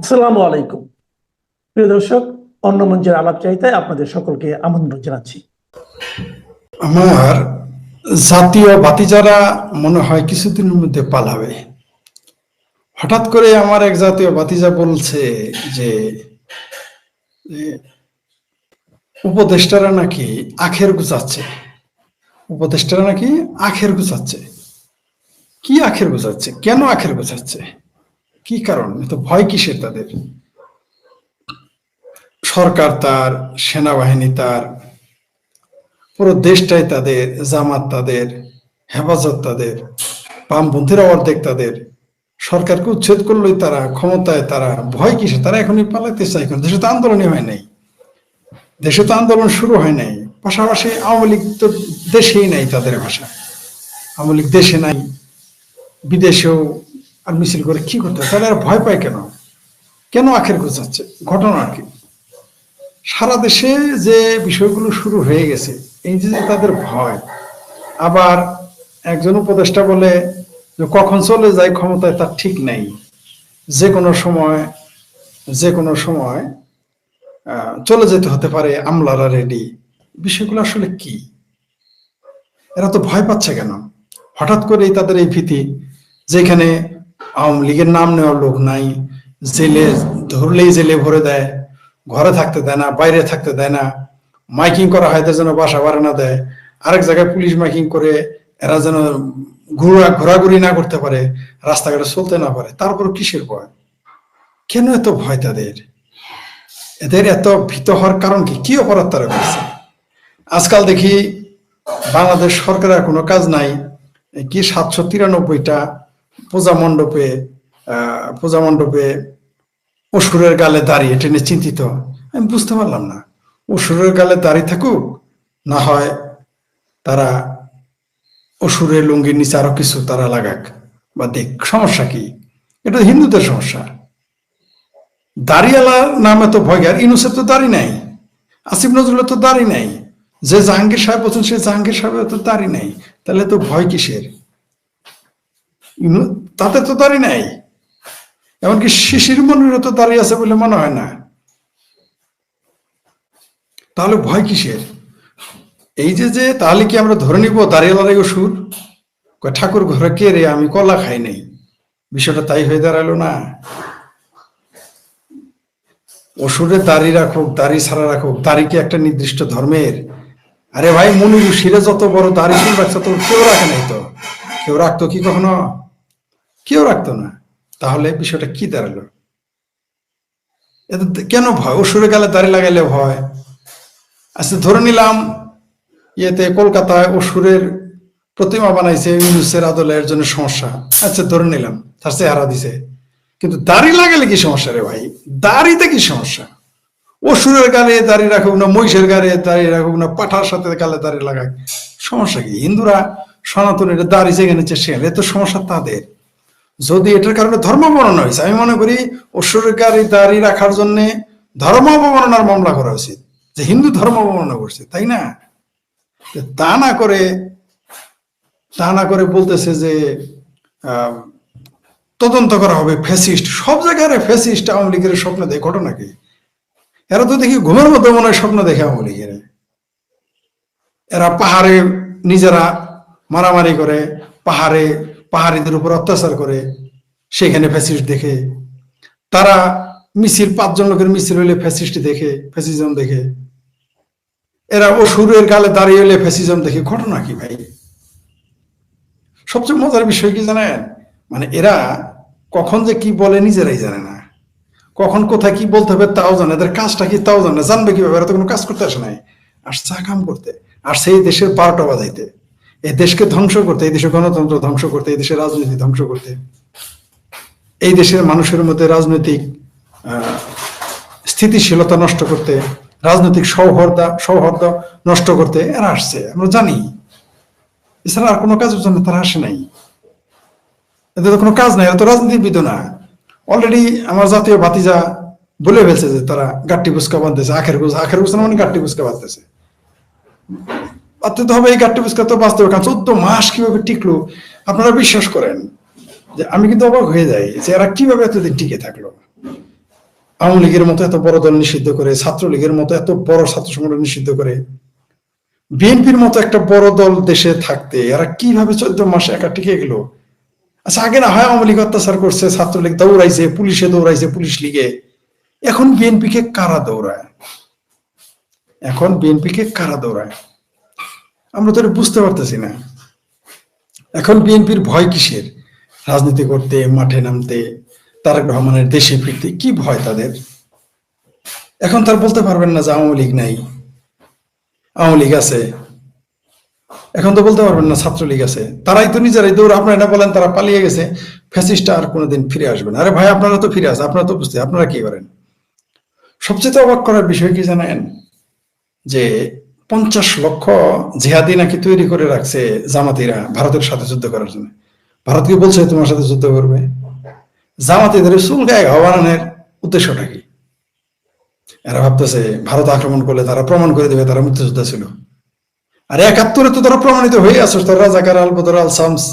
আসসালামু আলাইকুম। প্রিয় দর্শক, অন্য মঞ্চের আলাপ চাইতে আপনাদের সকলকে আমন্ত্রণ জানাচ্ছি। আমার জাতীয় বাতিজারা মনে হয় কিছুদিনের মধ্যে পালাবে। হঠাৎ করে আমার এক জাতীয় বাতিজা বলছে যে উপদেষ্টারা নাকি আখের গুছাচ্ছে। উপদেষ্টারা নাকি আখের গুছাচ্ছে। কি আখের গুছাচ্ছে? কেন আখের গুছাচ্ছে? কি কারণ? তো ভয় কিসের তাদের? সরকার তার, সেনাবাহিনী তার, পুরো দেশটাই তাদের, জামাত তাদের, হেফাজত তাদের, বামপন্থীরা অর্ধেক তাদের। সরকারকে উচ্ছেদ করলেই তারা, ক্ষমতায় তারা, ভয় কিসে তারা এখনই পালাতে চায় কেন দেশে তো আন্দোলনই হয় নাই। দেশে তো আন্দোলন শুরু হয় নাই। পাশাপাশি আওয়ামী লীগ তো দেশেই নাই তাদের ভাষা। আওয়ামী লীগ দেশে নাই, বিদেশেও আর মিছিল করে কি করতে হয়? তাহলে আর ভয় পায় কেন? কেন আখের গোছাচ্ছে ঘটনা কি? সারা দেশে যে বিষয়গুলো শুরু হয়ে গেছে, এই যে তাদের ভয়, আবার একজন উপদেষ্টা বলে যে কখন চলে যায় ক্ষমতায় তার ঠিক নেই। যে কোনো সময়, যে কোনো সময় চলে যেতে হতে পারে, আমলারা রেডি বিষয়গুলো আসলে কি? এরা তো ভয় পাচ্ছে কেন? হঠাৎ করেই তাদের এই ভীতি, যেখানে আওয়ামী লীগের নাম নেওয়ার লোক নাই, জেলে ধরলেই জেলে ভরে দেয়, ঘরে থাকতে দেয় না, বাইরে থাকতে দেয় না, মাইকিং করা হয় যেন বাসা ভাড়া না দেয়, আরেক জায়গায় পুলিশ মাইকিং করে এরা যেন ঘোরা ঘোরাঘুরি না করতে পারে, রাস্তাঘাটে চলতে না পারে তারপর কিসের ভয়? কেন এত ভয় তাদের? এদের এত ভীত হওয়ার কারণ কি? কি অপরাধ তারা করছে? আজকাল দেখি বাংলাদেশ সরকারের কোনো কাজ নাই, কি সাতশো তিরানব্বইটা পূজা মণ্ডপে পূজা মণ্ডপে অসুরের গালে দাঁড়িয়ে টেনে চিন্তিত আমি বুঝতে পারলাম না। অসুরের গালে দাঁড়িয়ে থাকুক, না হয় তারা অসুরের লুঙ্গির নিচে আরও কিছু তারা লাগাক, বা দেখ সমস্যা কি? এটা হিন্দুদের সমস্যা। দাড়িওয়ালা নামে তো ভয়, আর ইনুসের তো দাড়ি নাই, আসিফ নজরুলের তো দাড়ি নাই। যে জাহাঙ্গীর সাহেব বলছেন, সে জাহাঙ্গীর সাহেবের তো দাড়ি নাই। তাহলে তো ভয় কিসের? তাতে তো দাড়ি নাই। এমনকি শিশির মনিরও তো দাঁড়িয়ে আছে বলে মনে হয় না। তাহলে ভয় কিসের? এই যে যে, তাহলে কি আমরা ধরে নিব দাঁড়িয়ে অসুর? ঠাকুর ঘরে কে রে? আমি কলা খাই নাই। বিষয়টা তাই হয়ে দাঁড়াল না। অসুরের দাড়ি রাখুক, দাড়ি ছাড়া রাখুক, দাড়ি কি একটা নির্দিষ্ট ধর্মের? আরে ভাই, মনির শিরে যত বড় দাড়ি রাখছে তো কেউ রাখে নাই তো। কেউ রাখতো কি কখনো? কেউ রাখতো না। তাহলে বিষয়টা কি দাঁড়াল? এতে কেন ভয় অসুরে গেলে দাড়ি লাগাইলে ভয়? আচ্ছা ধরে নিলাম ইয়েতে কলকাতায় অসুরের প্রতিমা বানাইছে ইউনুসের আদলে, এর জন্য সমস্যা। আচ্ছা ধরে নিলাম, তার চেহারা দিছে। কিন্তু দাড়ি লাগালে কি সমস্যা রে ভাই? দাড়িতে কি সমস্যা? অসুরের গালে দাড়ি রাখুক না, মহিষের গালে দাড়ি রাখুক না, পাঠার সাথে গালে দাড়ি লাগাক, সমস্যা কি? হিন্দুরা সনাতনের দাড়ি যেখানে সেখানে তো সমস্যা তাদের। যদি এটার কারণে ধর্ম অবমাননা হয়েছে, আমি মনে করি অসুরের গাড়ি দাড়ি রাখার জন্য ধর্ম অবমাননার মামলা করা উচিত, যে হিন্দু ধর্ম অবমাননা করছে, তাই না? তা না করে, তা না করে বলতেছে যে তদন্ত করা হবে, ফ্যাসিস্ট, সব জায়গায় ফ্যাসিস্ট আওয়ামী লীগের স্বপ্ন দেখে, ঘটনা কি এরা তো দেখি ঘুমের মধ্যে মনে হয় স্বপ্ন দেখে আওয়ামী লীগের। এরা পাহাড়ে নিজেরা মারামারি করে, পাহাড়ে পাহাড়িদের উপর অত্যাচার করে, সেখানে ফ্যাসিস্ট দেখে। তারা মিছিল, পাঁচজন লোকের মিছিল হইলে ফ্যাসিস্ট দেখে ফ্যাসিজম দেখে। এরা অসুরের গালে দাঁড়িয়ে হলে ফ্যাসিজম দেখে। ঘটনা কি ভাই? সবচেয়ে মজার বিষয় কি জানেন? মানে এরা কখন যে কি বলে নিজেরাই জানে না। কখন কোথায় কি বলতে হবে তাও জানে এদের কাজটা কি তাও জানে জানবে কীভাবে? এরা তো কোনো কাজ করতে আসে নাই। আর চা কাম করতে। আর সেই দেশের বারোটা বাজাইতে। এই দেশকে ধ্বংস করতে, এই দেশের গণতন্ত্র ধ্বংস করতে, এই দেশের রাজনীতি ধ্বংস করতে, এই দেশের মানুষের মধ্যে রাজনৈতিক স্থিতিশীলতা নষ্ট করতে, রাজনৈতিক সৌহার্দ্য সৌহার্দ্য নষ্ট করতে এরা আসছে, আমরা জানি। এছাড়া আর কোনো কাজের জন্য তারা আসে নাই। এদের তো কোনো কাজ নাই, এরা তো রাজনীতিবিদ না। অলরেডি আমার জাতীয় ভাতিজা বলে ফেলছে যে তারা গাট্টি ফুচকা বাঁধতেছে আখের গুছ আখের গুছ মানে গাট্টি ফুচকা বাঁধতেছে বাঁধতে তো হবে এই তো বাঁচতে হবে কারণ চোদ্দ মাস কীভাবে টিকলো? আপনারা বিশ্বাস করেন যে আমি কিন্তু অবাক হয়ে যাই যে এরা কীভাবে এতদিন টিকে থাকল। আওয়ামী লীগের মতো এত বড় দল নিষিদ্ধ করে, ছাত্রলীগের মতো এত বড় ছাত্র সংগঠন নিষিদ্ধ করে। বিএনপির মতো একটা বড় দল দেশে থাকতে এরা কীভাবে চোদ্দ মাসে একা টিকে গেল? আচ্ছা আগে না হয় আওয়ামী লীগ অত্যাচার করছে, ছাত্রলীগ দৌড়াইছে, পুলিশে দৌড়াইছে, পুলিশ লীগে। এখন বিএনপি কে কারা দৌড়ায়? এখন বিএনপি কে কারা দৌড়ায়? আমরা তো বুঝতে পারতেছি না। এখন বিএনপির ভয় কিসের? রাজনীতি করতে, মাঠে নামতে, তারেক রহমানের দেশে ফিরতে, কি ভয় তাদের? এখন তার বলতে পারবেন না যে আওয়ামী লীগ নাই। আওয়ামী লীগ আছে। এখন তো বলতে পারবেন না ছাত্রলীগ আছে। তারাই তো নিজেরাই দৌড়, আপনারা এটা বলেন, তারা পালিয়ে গেছে। ফ্যাসিস্টটা আর কোনোদিন ফিরে আসবে না। আরে ভাই, আপনারা তো ফিরে আসে, আপনারা তো বুঝতে আপনারা কি করেন? সবচেয়ে অবাক করার বিষয় কি জানেন? যে পঞ্চাশ লক্ষ জিহাদি নাকি তৈরি করে রাখছে জামাতিরা ভারতের সাথে যুদ্ধ করার জন্য। ভারত কি বলছে তোমার সাথে যুদ্ধ করবে? জামাতিদের চুল গায়ে ঘা বানানোর উদ্দেশ্যটা কি? এরা ভাবতেছে, ভারত আক্রমণ করলে তারা প্রমাণ করে দেবে তারা মুক্তিযোদ্ধা ছিল। আর একাত্তরে তো তারা প্রমাণিত হয়ে আসছে তারা রাজাকার আল বদর আল শামস।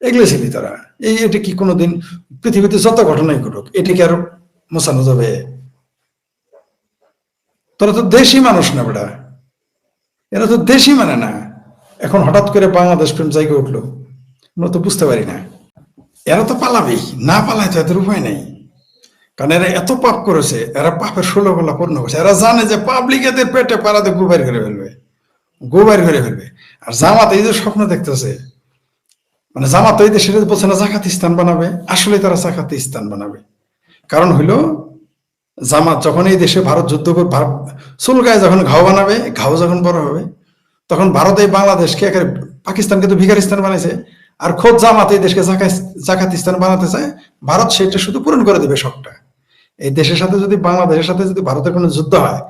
এগুলো ছিলি তারা। এই এটা কি কোনোদিন পৃথিবীতে যত ঘটনাই ঘটুক এটি কি আর মোছানো যাবে? তোরা তো দেশি মানুষ না বেটা। এরা তো দেশি মানে না। এখন হঠাৎ করে বাংলাদেশ প্রেম জায়গায় উঠল। আমরা তো বুঝতে পারি না। এরা তো পালাবেই না পালায় তো এদের উপায় নেই। কারণ এরা এত পাপ করেছে, এরা পাপের ষোলো গোলা পূর্ণ করছে। এরা জানে যে পাবলিক এদের পেটে পাড়াতে গোবার করে ফেলবে। গোবার করে ফেলবে। আর জামাত এই যে স্বপ্ন দেখতেছে মানে জামাত এই দেশের বলছে না, জাকাত স্থান বানাবে, আসলে তারা জাকাত স্থান বানাবে। কারণ হইল জামাত যখন এই দেশে ভারত যুদ্ধ করে চুলকায় যখন ঘাও বানাবে, ঘাও যখন বড় হবে, তখন ভারত এই বাংলাদেশকে একেবারে পাকিস্তানকে তো ভিকারিস্তান বানাইছে। আর খোদ জামাত এই দেশকে জাকাতিস্তান বানাতে চায়, ভারত সেটা শুধু পূরণ করে দেবে সবটা। এই দেশের সাথে যদি বাংলাদেশের সাথে যদি ভারতের কোনো যুদ্ধ হয়,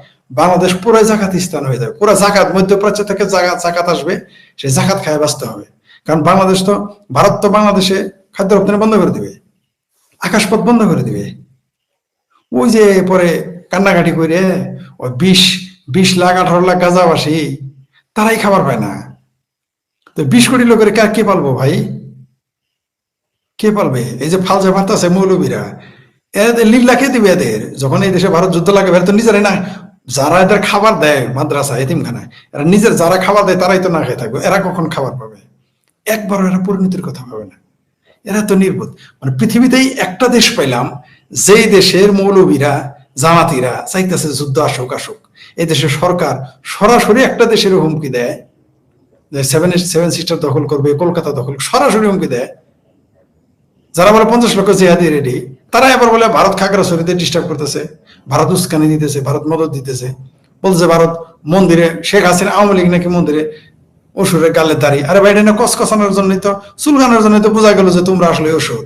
বাংলাদেশ পুরাই জাকাতিস্তান হয়ে যাবে। পুরো জাকাত, মধ্যপ্রাচ্য থেকে জাকাত জাকাত আসবে সেই জাকাত খায় বাঁচতে হবে। কারণ বাংলাদেশ তো ভারত তো বাংলাদেশে খাদ্য রপ্তানি বন্ধ করে দিবে। আকাশপথ বন্ধ করে দিবে। ওই যে পরে কান্নাকাটি করে ওই বিশ বিশ লাখ, আঠারো লাখ গাজাবাসী, তারাই খাবার পায় না। তো বিশ কোটি লোকের কার কে পালবো ভাই? কে পালবে? এই যে ফালজা ভাত মৌলবীরা। এদের লিল্লা কে দিবে এদের? যখন এই দেশে ভারত যুদ্ধ লাগে তো নিজেরাই না। যারা এদের খাবার দেয় মাদ্রাসা, এতিমখানায়, এরা নিজের যারা খাবার দেয়, তারাই তো না খেয়ে থাকবে। এরা কখন খাবার পাবে? একবারও এরা পরিণতির কথা ভাবে না। এরা তো নির্বোধ। মানে পৃথিবীতেই একটা দেশ পাইলাম যেই দেশের মৌলবীরা, জামাতিরা চাইতেছে যুদ্ধ আসুক আসুক, এই দেশের সরকার সরাসরি একটা দেশের হুমকি দেয় সেভেন সেভেন সিস্টার দখল করবে, কলকাতা দখল, সরাসরি হুমকি দেয়। যারা বলে পঞ্চাশ লক্ষ জিহাদি রেডি তারা এবার বলে ভারত খাগড়া খাগড়াছড়িতে ডিস্টার্ব করতেছে, ভারত উস্কানি দিতেছে, ভারত মদত দিতেছে। বলছে ভারত, মন্দিরে শেখ হাসিনা আওয়ামী লীগ নাকি মন্দিরে অসুরের গালে দাঁড়িয়ে আরে এটা কসকসানোর জন্যই তো চুলগানোর জন্যই তো বোঝা গেল যে তোমরা আসলে অসুর।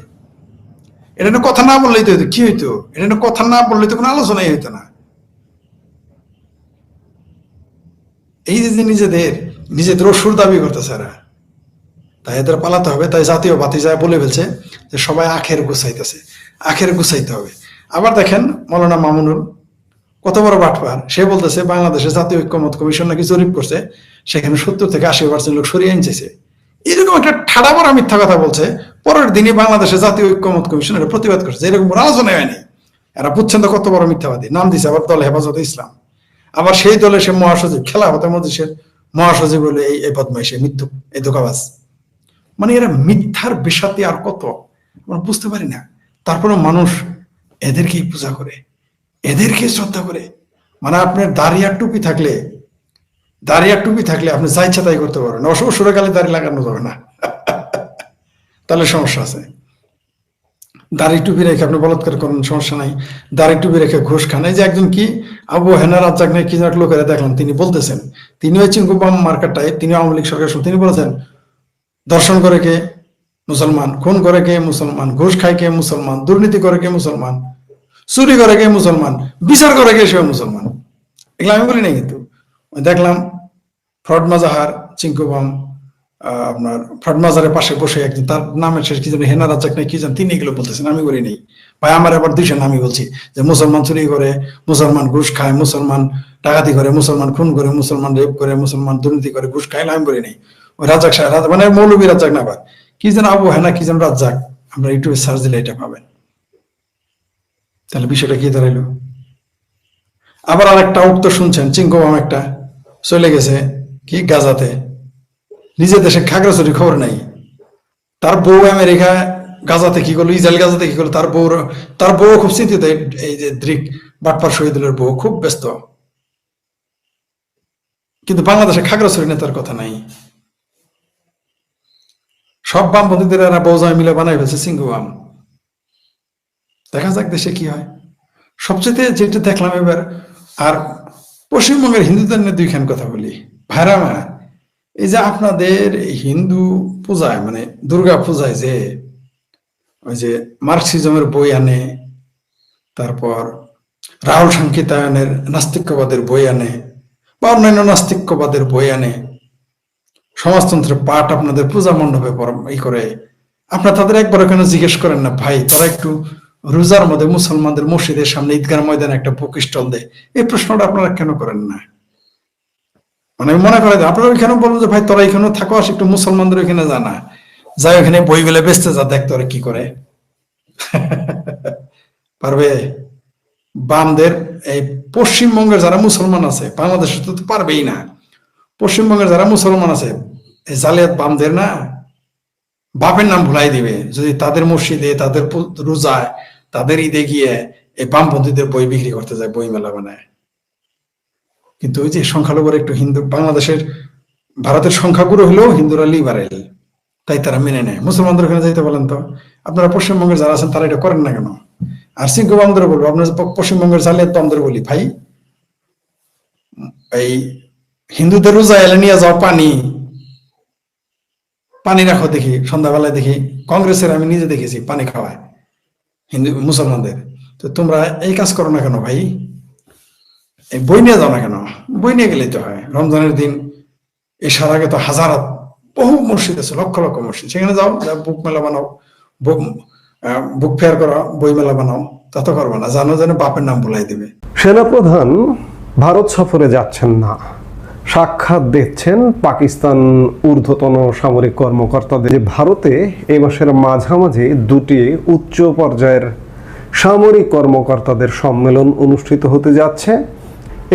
এটা কথা না বললেই তো হইতো, কি হইতো? এটা কথা না বললেই তো কোনো আলোচনাই হইতো না। এই যে নিজেদের নিজেদের অসুর দাবি করতেছে এরা। তাই এদের পালাতে হবে, তাই জাতীয় বাতি যায় বলে ফেলছে যে সবাই আখের গুছাইতেছে, আখের গুছাইতে হবে। আবার দেখেন মৌলানা মামুনুল, কত বড় বাটপার, সে বলতেছে বাংলাদেশের জাতীয় ঐক্যমত কমিশন নাকি জরিপ করছে, সেখানে সত্তর থেকে আশি পার্সেন্ট লোক সরিয়ে আনছে এরকম একটা ঠাড়া বড় মিথ্যা কথা বলছে, পরের দিনে বাংলাদেশের জাতীয় ঐক্যমত কমিশন এটা প্রতিবাদ করছে। এরকম কোনো আলোচনা হয়নি। এরা বুঝছেন তো কত বড় মিথ্যাবাদী। নাম দিছে আবার দল হেফাজত ইসলাম। আবার সেই দলে সে মহাসচিব খেলা হতে মজলিসের মহাসচিব বলে এই এই বদমাইশে মৃত্যু এই দোকাবাজ মানে এরা মিথ্যার বিষাতি আর কত? আমরা বুঝতে পারি না। তারপরে মানুষ এদেরকেই পূজা করে এদেরকে শ্রদ্ধা করে। মানে আপনার দাঁড়িয়ে টুপি থাকলে দাঁড়িয়ে টুপি থাকলে আপনি যা ইচ্ছা তাই করতে পারবেন। অসুরে গালে দাঁড়িয়ে লাগানো যাবে না। তাহলে সমস্যা আছে। দাড়ি টুপি রেখে আপনি বলৎকার করেন, সমস্যা নাই। দাড়ি টুপি রেখে ঘুষ খান। এই যে একজন কি, আবু হেনা রাজ্জাক নাকি কি এক লোকেরা দেখলাম, তিনি বলতেছেন, তিনি ওই চিঙ্কুবাম মার্কেটটায় তিনি আওয়ামী লীগ সরকার তিনি বলেছেন, দর্শন করে কে? মুসলমান। খুন করে কে? মুসলমান। ঘুষ খায় কে? মুসলমান। দুর্নীতি করে কে? মুসলমান। চুরি করে কে? মুসলমান। বিচার করে কে? সে মুসলমান। এগুলো আমি বলি না কিন্তু। দেখলাম ফ্রড মাজাহার চিঙ্কুবাম আপনার ফ্রড মাজারের পাশে বসে একজন, তার নামের শেষ কি যেন হেনা রাজ্জাক নাই কি জান, তিনি এগুলো বলতেছেন, আমি বলি নেই। ভাই, আমার আবার দুইশো আমি বলছি, যে মুসলমান চুরি করে, মুসলমান ঘুষ খায়, মুসলমান ডাকাতি করে, মুসলমান খুন করে, মুসলমান রেপ করে, মুসলমান দুর্নীতি করে, ঘুষ খায়, আমি বলি নেই। ওই রাজাক সাহেব মানে মৌলবী রাজাক না আবার, কি যেন আবু হেনা, কি যেন রাজ্জাক, আমরা ইউটিউবে সার্চ দিলে এটা পাবেন। তাহলে বিষয়টা কি দাঁড়াইলো? আবার আরেকটা উক্ত শুনছেন চিঙ্কবাম একটা, চলে গেছে। কি গাজাতে? নিজের দেশে খাগড়াছড়ি খবর নাই। তার বউ আমেরিকা গাজাতে কি করল? ইসরায়েল গাজাতে কি করল? তার বউ তার বউ খুব চিন্তিত এই- যে দ্রিক বাটপার শহীদুলের বউ, খুব ব্যস্ত। কিন্তু বাংলাদেশে খাগড়াছড়ি নেতার কথা নাই। সব বামপন্থীদের এরা বৌজায় মিলে বানাই ফেলছে সিঙ্গু বাম দেখা যাক দেশে কি হয়। সবচেয়ে যেটা দেখলাম এবার, আর পশ্চিমবঙ্গের হিন্দুদের নিয়ে দুইখান কথা বলি। ভাইরা এই যে আপনাদের হিন্দু পূজায় মানে দুর্গা পূজায় যে ওই যে মার্কসিজমের বই আনে, তারপর রাহুল সাংকিতায়নের নাস্তিক্যবাদের বই আনে বা অন্যান্য নাস্তিক্যবাদের বই আনে, সমাজতন্ত্রের পাঠ আপনাদের পূজা মণ্ডপে ই করে, আপনারা তাদের একবার ওখানে জিজ্ঞেস করেন না, ভাই, তারা একটু রোজার মধ্যে মুসলমানদের মসজিদের সামনে ঈদগার ময়দানে একটা বুক স্টল দেয়? এই প্রশ্নটা আপনারা কেন করেন না? মানে মনে করে আপনারা ওইখানে বলব যে, ভাই, তোরা এখানে থাকো, আস, একটু মুসলমানদের ওইখানে জানা যাই ওখানে বইগুলো বেচতে যা, দেখ তোরা কি করে। পারবে? বামদের, এই পশ্চিমবঙ্গের যারা মুসলমান আছে, বাংলাদেশে তো পারবেই না। পশ্চিমবঙ্গের যারা মুসলমান আছে, এই জালিয়াত বামদের না, বাপের নাম ভুলাই দিবে। যদি তাদের মসজিদে, তাদের রোজায়, তাদের ঈদে গিয়ে এই বামপন্থীদের বই বিক্রি করতে যায় বই মেলা বানায়। কিন্তু ওই যে সংখ্যালঘুর একটু হিন্দু, বাংলাদেশের, ভারতের সংখ্যাগুরু হলেও হিন্দুরা লিবারেল তাই তারা মেনে নেয়। মুসলমানদের ওখানে যাইতে বলেন তো, আপনারা পশ্চিমবঙ্গের যারা আছেন তারা এটা করেন না কেন? আর সিংহ বামদের বলব, আপনার পশ্চিমবঙ্গের জালিয়াত বামদের বলি, ভাই। এই হিন্দুদের রোজা এলে নিয়ে যাও পানি। পানি রাখো দেখি, সন্ধ্যাবেলায় দেখি, কংগ্রেসের আমি নিজে দেখেছি পানি খাওয়ায়, হিন্দু, মুসলমানদের। তো তোমরা এই কাজ করো না কেন, ভাই? বই নিয়ে যাও না কেন? বই নিয়ে গেলেই তো হয়। রমজানের দিন এসার আগে তো হাজার বহু মসজিদ আছে, লক্ষ লক্ষ মসজিদ। সেখানে যাও বুক মেলা বানাও, বুক বুক ফেয়ার করো বই মেলা বানাও, তা তো করব না। জানো যেন বাপের নাম বলাই দিবে। সেনাপ্রধান, ভারত সফরে যাচ্ছেন না। সাক্ষাৎ দিচ্ছেন পাকিস্তান ঊর্ধ্বতন সামরিক কর্মকর্তাদের। যে ভারতে এই মাসের মাঝামাঝি দুটি উচ্চ পর্যায়ের সামরিক কর্মকর্তাদের সম্মেলন অনুষ্ঠিত হতে যাচ্ছে।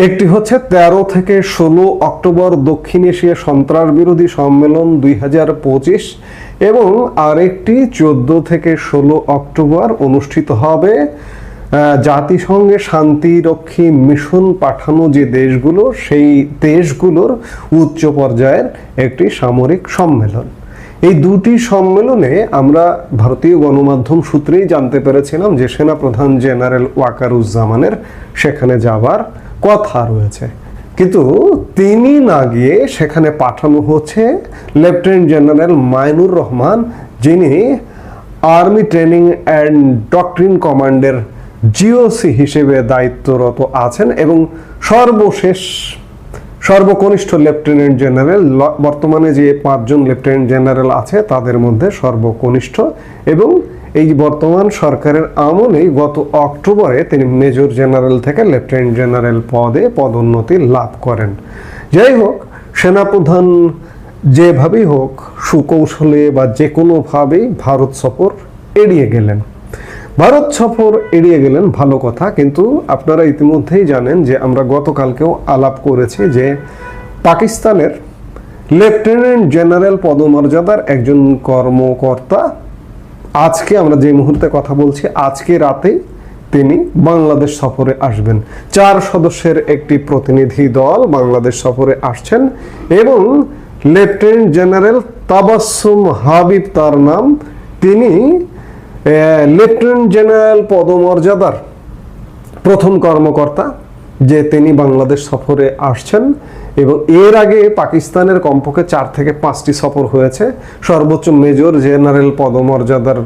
একটি হচ্ছে ১৩ থেকে ষোলো অক্টোবর দক্ষিণ এশিয়া সন্ত্রাস বিরোধী সম্মেলন দুই হাজার পঁচিশ এবং আরেকটি চোদ্দ থেকে ষোলো অক্টোবর অনুষ্ঠিত হবে। জাতিসংঘে শান্তিরক্ষী মিশন পাঠানো যে দেশগুলো, সেই দেশগুলোর উচ্চ পর্যায়ের একটি সামরিক সম্মেলন। এই দুটি সম্মেলনে আমরা ভারতীয় গণমাধ্যম সূত্রেই জানতে পেরেছিলাম যে সেনাপ্রধান জেনারেল ওয়াকারুজ্জামানের সেখানে যাবার কথা রয়েছে। কিন্তু তিনি না গিয়ে সেখানে পাঠানো হচ্ছে লেফটেন্যান্ট জেনারেল মাইনুর রহমান, যিনি আর্মি ট্রেনিং অ্যান্ড ডক্ট্রিন কমান্ডের জিওসি হিসেবে দায়িত্বরত আছেন এবং সর্বশেষ সর্বকনিষ্ঠ লেফটেন্যান্ট জেনারেল বর্তমানে যে পাঁচজন লেফটেন্যান্ট জেনারেল আছে তাদের মধ্যে সর্বকনিষ্ঠ এবং এই বর্তমান সরকারের আমলেই গত অক্টোবরে তিনি মেজর জেনারেল থেকে লেফটেন্যান্ট জেনারেল পদে পদোন্নতি লাভ করেন। যাই হোক, সেনাপ্রধান যেভাবেই হোক, সুকৌশলে বা যে কোনোভাবেই ভারত সফর এড়িয়ে গেলেন। ভারত সফর এড়িয়ে গেলেন ভালো কথা, কিন্তু আপনারা ইতিমধ্যেই জানেন যে আমরা গতকালকেও আলাপ করেছি যে পাকিস্তানের লেফটেন্যান্ট জেনারেল পদমর্যাদার একজন কর্মকর্তা আজকে আমরা যে মুহূর্তে কথা বলছি, আজকে রাতে তিনি বাংলাদেশ সফরে আসবেন। চার সদস্যের একটি প্রতিনিধি দল বাংলাদেশ সফরে আসছেন এবং লেফটেন্যান্ট জেনারেল তাবাসসুম হাবিব তার নাম। তিনি লেফটেন্যান্ট জেনারেল পদমর্যাদার প্রথম কর্মকর্তা যে তিনি বাংলাদেশ সফরে আসছেন। এবং এর আগে পাকিস্তানের কমপক্ষে চার থেকে পাঁচটি সফর হয়েছে। সর্বোচ্চ মেজর জেনারেল পদমর্যাদার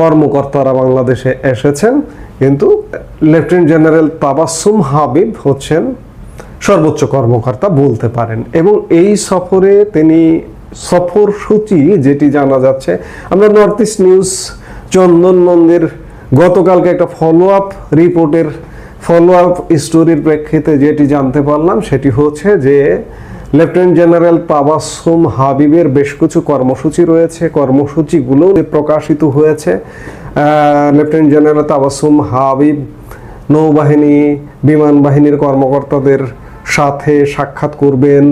কর্মকর্তারা বাংলাদেশে এসেছেন। কিন্তু লেফটেন্যান্ট জেনারেল তাবাসসুম হাবিব হচ্ছেন সর্বোচ্চ কর্মকর্তা, বলতে পারেন। এবং এই সফরে তিনি সফর সূচি যেটি জানা যাচ্ছে, আমরা নর্থ ইস্ট নিউজ চন্দন নন্দের গতকালকে একটা ফলো আপ রিপোর্টের ফলো আপ স্টোরির প্রেক্ষিতে যেটি জানতে পারলাম, সেটি হচ্ছে যে লেফটেন্যান্ট জেনারেল তাবাসুম হাবিবের বেশ কিছু কর্মসূচি রয়েছে। কর্মসূচিগুলো প্রকাশিত হয়েছে। লেফটেন্যান্ট জেনারেল তাবাসুম হাবিব নৌবাহিনী, বিমান বাহিনীর কর্মকর্তাদের সাথে সাক্ষাৎ করবেন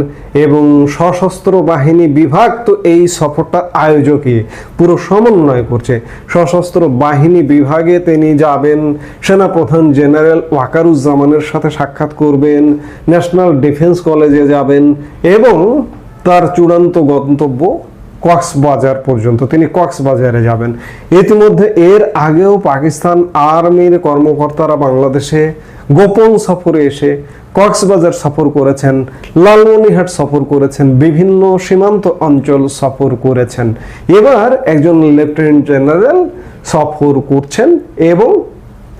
এবং সশস্ত্র বাহিনী বিভাগ তো এই সফরটা আয়োজকই পুরো সমন্বয় করছে। সশস্ত্র বাহিনী বিভাগে তিনি যাবেন, সেনাপ্রধান জেনারেল ওয়াকারুজ্জামানের সাথে সাক্ষাৎ করবেন, ন্যাশনাল ডিফেন্স কলেজে যাবেন এবং তার চূড়ান্ত গন্তব্য কক্সবাজার পর্যন্ত। তিনি কক্সবাজারে যাবেন। ইতিমধ্যে এর আগেও পাকিস্তান আর্মির কর্মকর্তারা বাংলাদেশে গোপন সফরে এসে কক্সবাজার সফর করেছেন লালমনিহাট সফর করেছেন, বিভিন্ন সীমান্ত অঞ্চল সফর করেছেন। এবার একজন লেফটেন্যান্ট জেনারেল সফর করছেন এবং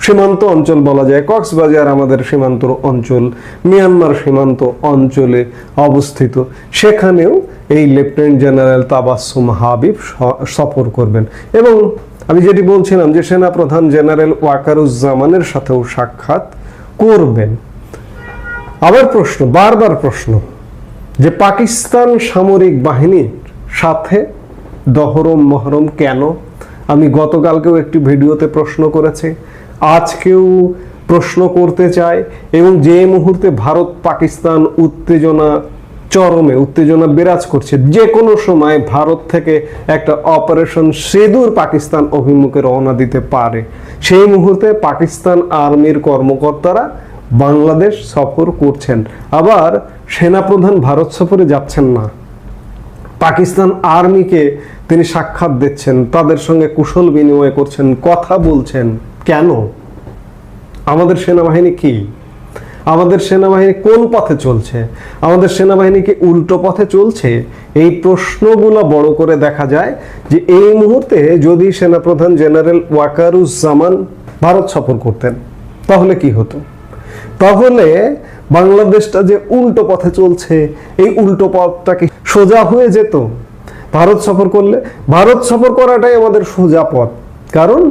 সীমান্ত অঞ্চল বলা যায় কক্সবাজার আমাদের সীমান্ত অঞ্চল, মিয়ানমার সীমান্ত অঞ্চলে অবস্থিত। সেখানেও এই লেফটেন্যান্ট জেনারেল তাবাসুম হাবিব সফর করবেন। এবং আমি যেটি বলছিলাম যে সেনাপ্রধান জেনারেল ওয়াকারুজ্জামানের সাথেও সাক্ষাৎ করবেন। আবার প্রশ্ন, বারবার প্রশ্ন, যে পাকিস্তান সামরিক বাহিনীর সাথে দহরম, মহরম কেন? আমি গতকালকেও একটি ভিডিওতে প্রশ্ন করেছি, আজকেও প্রশ্ন করতে চাই এবং যে মুহূর্তে ভারত পাকিস্তান উত্তেজনা চরমে, উত্তেজনা বিরাজ করছে, যে কোনো সময় ভারত থেকে একটা অপারেশন সেদূর পাকিস্তান অভিমুখে রওনা দিতে পারে। সেই মুহূর্তে পাকিস্তান আর্মির কর্মকর্তারা বাংলাদেশ সফর করছেন। আবার সেনাপ্রধান ভারত সফরে যাচ্ছেন না। পাকিস্তান আর্মিকে তিনি সাক্ষাৎ দিচ্ছেন। তাদের সঙ্গে কুশল বিনিময় করছেন, কথা বলছেন। কেন? আমাদের সেনাবাহিনী কি? আমাদের সেনাবাহিনী কোন পথে চলছে? আমাদের সেনাবাহিনী কি উল্টো পথে চলছে? এই প্রশ্নগুলো বড় করে দেখা যায় যে এই মুহূর্তে যদি সেনাপ্রধান জেনারেল ওয়াকারুজ্জামান ভারত সফর করতেন, তাহলে কি হতো? তাহলে বাংলাদেশটা যে উল্টো পথে চলছে, এই উল্টো পথটাকে সোজা হয়ে যেত? ভারত সফর করলে, ভারত সফর করাটাই আমাদের সোজা পথ। কারণ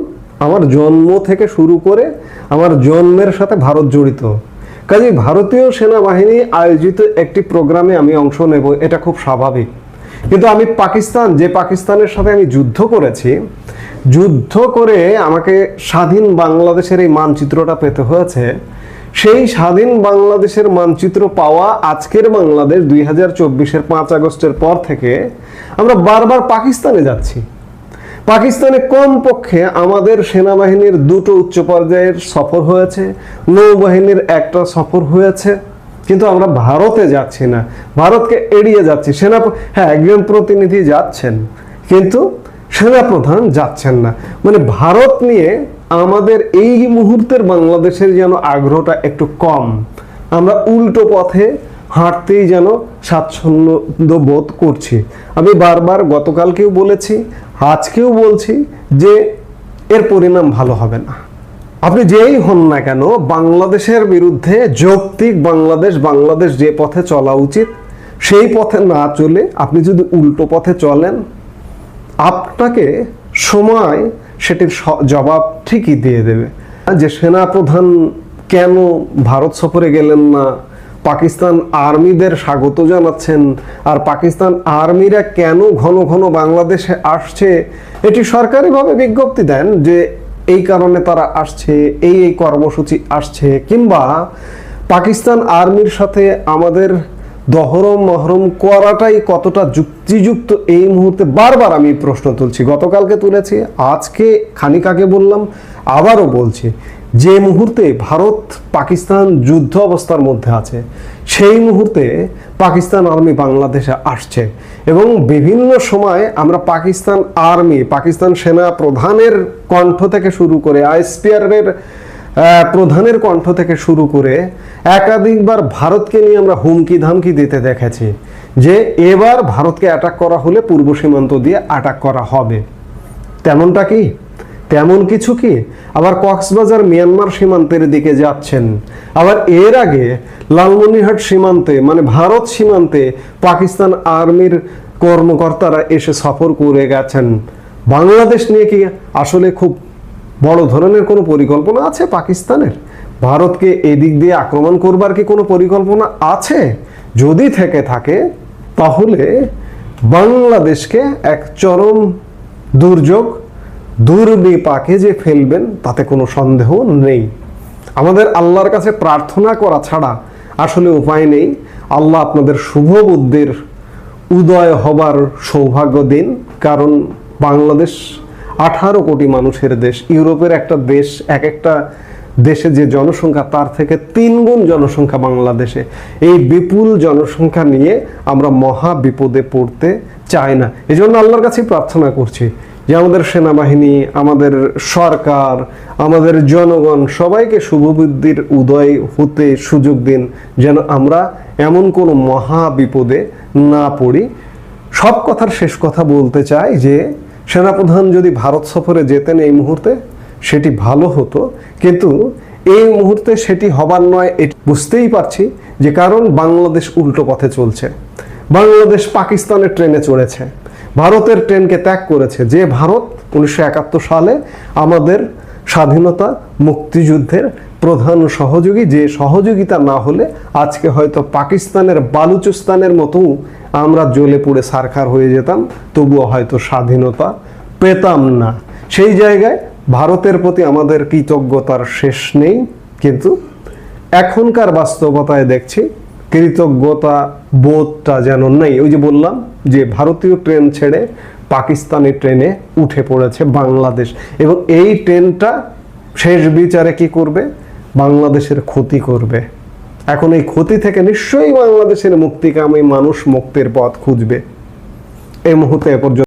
আমার জন্ম থেকে শুরু করে আমার জন্মের সাথে ভারত জড়িত। কাজে ভারতীয় সেনাবাহিনী আয়োজিত একটি প্রোগ্রামে আমি অংশ নেব, এটা খুব স্বাভাবিক। কিন্তু আমি পাকিস্তান, যে পাকিস্তানের সাথে আমি যুদ্ধ করেছি, যুদ্ধ করে আমাকে স্বাধীন বাংলাদেশের এই মানচিত্রটা পেতে হয়েছে। সেই স্বাধীন বাংলাদেশের মানচিত্র পাওয়া আজকের বাংলাদেশ দুই হাজার চব্বিশের পাঁচ আগস্টের পর থেকে আমরা বারবার পাকিস্তানে যাচ্ছি। পাকিস্তানে কমপক্ষে আমাদের সেনাবাহিনীর দুটো উচ্চ পর্যায়ের সফর হয়েছে, নৌবাহিনীর একটা সফর হয়েছে। কিন্তু আমরা ভারতে যাচ্ছি না, ভারতকে এড়িয়ে যাচ্ছি। সেনা হ্যাঁ একজন প্রতিনিধি যাচ্ছেন, কিন্তু সেনাপ্রধান যাচ্ছেন না। মানে ভারত নিয়ে আমাদের এই মুহূর্তের বাংলাদেশের যেন আগ্রহটা একটু কম, আমরা উল্টো পথে হাঁটতেই যেন স্বাচ্ছন্দ্য বোধ করছি। আমি বারবার গতকালকেও বলেছি, আজকেও বলছি যে এর পরিণাম ভালো হবে না। আপনি যেই হন না কেন, বাংলাদেশের বিরুদ্ধে যৌক্তিক বাংলাদেশ বাংলাদেশ যে পথে চলা উচিত, সেই পথে না চলে আপনি যদি উল্টো পথে চলেন, আপনাকে সময় সেটির জবাব ঠিকই দিয়ে দেবে। যে সেনাপ্রধান কেন ভারত সফরে গেলেন না, পাকিস্তান আর্মিদের স্বাগত জানাচ্ছেন, আর পাকিস্তান আর্মিরা কেন ঘন ঘন বাংলাদেশে আসছে, এটি সরকারিভাবে বিজ্ঞপ্তি দেন যে এই কারণে তারা আসছে, এই এই কর্মসূচি আসছে, কিংবা পাকিস্তান আর্মির সাথে আমাদের দহরম, মহরম করাটাই কতটা যুক্তিযুক্ত এই মুহূর্তে বারবার আমি প্রশ্ন তুলছি। গতকালকে তুলেছি, আজকে খানিক আগে বললাম, আবারও বলছি, যে মুহূর্তে ভারত পাকিস্তান যুদ্ধ অবস্থার মধ্যে আছে, সেই মুহূর্তে পাকিস্তান আর্মি বাংলাদেশে আসছে এবং বিভিন্ন সময় আমরা পাকিস্তান আর্মি, পাকিস্তান সেনা প্রধানের কণ্ঠ থেকে শুরু করে আইএসপিআরের প্রধানের কণ্ঠ থেকে শুরু করে একাধিকবার ভারতকে নিয়ে আমরা হুমকি ধামকি দিতে দেখেছি যে এবার ভারতকে অ্যাটাক করা হলে পূর্ব সীমান্ত দিয়ে অ্যাটাক করা হবে। তেমনটা কি? তেমন কিছু কি? আবার কক্সবাজার মিয়ানমার সীমান্তের দিকে যাচ্ছেন। আবার এর আগে লালমনিরহাট সীমান্তে মানে ভারত সীমান্তে পাকিস্তান আর্মির কর্মকর্তারা এসে সফর করে গেছেন। বাংলাদেশ নিয়ে কি আসলে খুব বড় ধরনের কোনো পরিকল্পনা আছে পাকিস্তানের? ভারতকে এদিক দিয়ে আক্রমণ করবার কি কোনো পরিকল্পনা আছে? যদি থেকে থাকে, তাহলে বাংলাদেশকে এক চরম দুর্যোগ, দুর্বিপাকে যে ফেলবেন, তাতে কোনো সন্দেহ নেই। আমাদের আল্লাহর কাছে প্রার্থনা করা ছাড়া আসলে উপায় নেই। আল্লাহ আপনাদের শুভ বুদ্ধির উদয় হবার সৌভাগ্য দিন, কারণ বাংলাদেশ আঠারো কোটি মানুষের দেশ। ইউরোপের একটা দেশ, এক একটা দেশে যে জনসংখ্যা, তার থেকে তিন গুণ জনসংখ্যা বাংলাদেশে। এই বিপুল জনসংখ্যা নিয়ে আমরা মহা বিপদে পড়তে চাই না। এই জন্য আল্লাহর কাছে প্রার্থনা করছি যে আমাদের সেনাবাহিনী, আমাদের সরকার, আমাদের জনগণ সবাইকে শুভবুদ্ধির উদয় হতে সুযোগ দিন, যেন আমরা এমন কোনো মহা বিপদে না পড়ি। সব কথার শেষ কথা বলতে চাই যে সেনাপ্রধান যদি ভারত সফরে যেতেন এই মুহূর্তে, সেটি ভালো হতো। কিন্তু এই মুহূর্তে সেটি হবার নয়, এটি বুঝতেই পারছি যে কারণ বাংলাদেশ উল্টো পথে চলছে। বাংলাদেশ পাকিস্তানের ট্রেনে চড়েছে। ভারতের ট্রেনকে ত্যাগ করেছে। যে ভারত উনিশশো একাত্তর সালে আমাদের স্বাধীনতা মুক্তিযুদ্ধের প্রধান সহযোগী, যে সহযোগিতা না হলে আজকে হয়তো পাকিস্তানের বালুচিস্তানের মতো আমরা জ্বলে পুড়ে সারখার হয়ে যেতাম, তবুও হয়তো স্বাধীনতা পেতাম না। সেই জায়গায় ভারতের প্রতি আমাদের কৃতজ্ঞতার শেষ নেই, কিন্তু এখনকার বাস্তবতায় দেখছি কৃতজ্ঞতা বোধটা যেন নেই। ওই যে বললাম যে ভারতীয় ট্রেন ছেড়ে পাকিস্তানি ট্রেনে উঠে পড়েছে বাংলাদেশ। এবং এই ট্রেনটা শেষ বিচারে কি করবে? বাংলাদেশের ক্ষতি করবে। এখন এই ক্ষতি থেকে নিশ্চয়ই বাংলাদেশের মুক্তিকামী মানুষ মুক্তির পথ খুঁজবে। এই মুহূর্তে এ পর্যন্ত